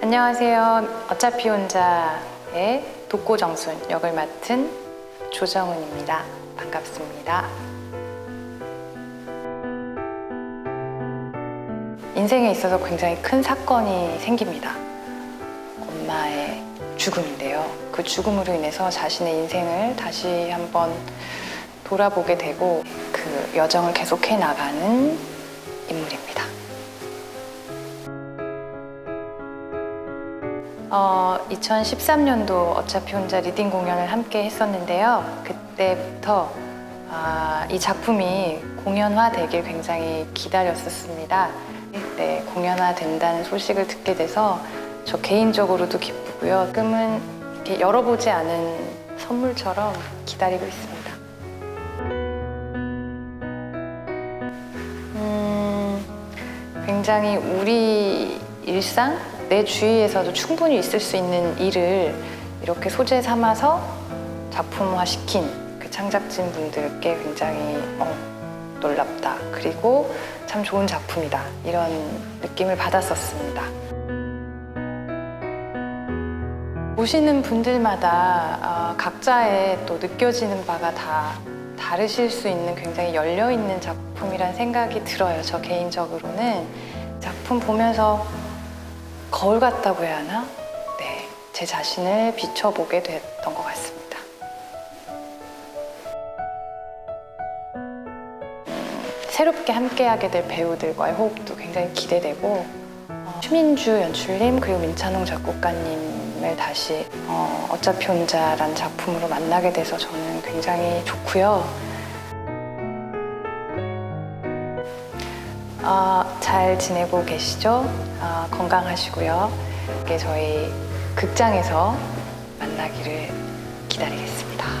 안녕하세요. 어차피 혼자의 독고정순 역을 맡은 조정은입니다. 반갑습니다. 인생에 있어서 굉장히 큰 사건이 생깁니다. 엄마의 죽음인데요. 그 죽음으로 인해서 자신의 인생을 다시 한번 돌아보게 되고 그 여정을 계속해 나가는 인물입니다. 어, 2013년도 어차피 혼자 리딩 공연을 함께 했었는데요. 그때부터 아, 이 작품이 공연화 되길 굉장히 기다렸었습니다. 네, 공연화 된다는 소식을 듣게 돼서 저 개인적으로도 기쁘고요. 지금은 이렇게 열어보지 않은 선물처럼 기다리고 있습니다. 음, 굉장히 우리 일상, 내 주위에서도 충분히 있을 수 있는 일을 이렇게 소재 삼아서 작품화 시킨 그 창작진 분들께 굉장히 어, 놀랍다. 그리고 참 좋은 작품이다. 이런 느낌을 받았었습니다. 보시는 분들마다 아, 각자의 또 느껴지는 바가 다 다르실 수 있는 굉장히 열려 있는 작품이란 생각이 들어요. 저 개인적으로는 작품 보면서 거울 같다고 해야 하나? 네, 제 자신을 비춰보게 됐던 것 같습니다. 음, 새롭게 함께하게 될 배우들과의 호흡도 굉장히 기대되고 어, 추민주 연출님 그리고 민찬홍 작곡가님을 다시 어, 어차피 혼자란 작품으로 만나게 돼서 저는 굉장히 좋고요. 어, 잘 지내고 계시죠? 어, 건강하시고요. 이렇게 저희 극장에서 만나기를 기다리겠습니다.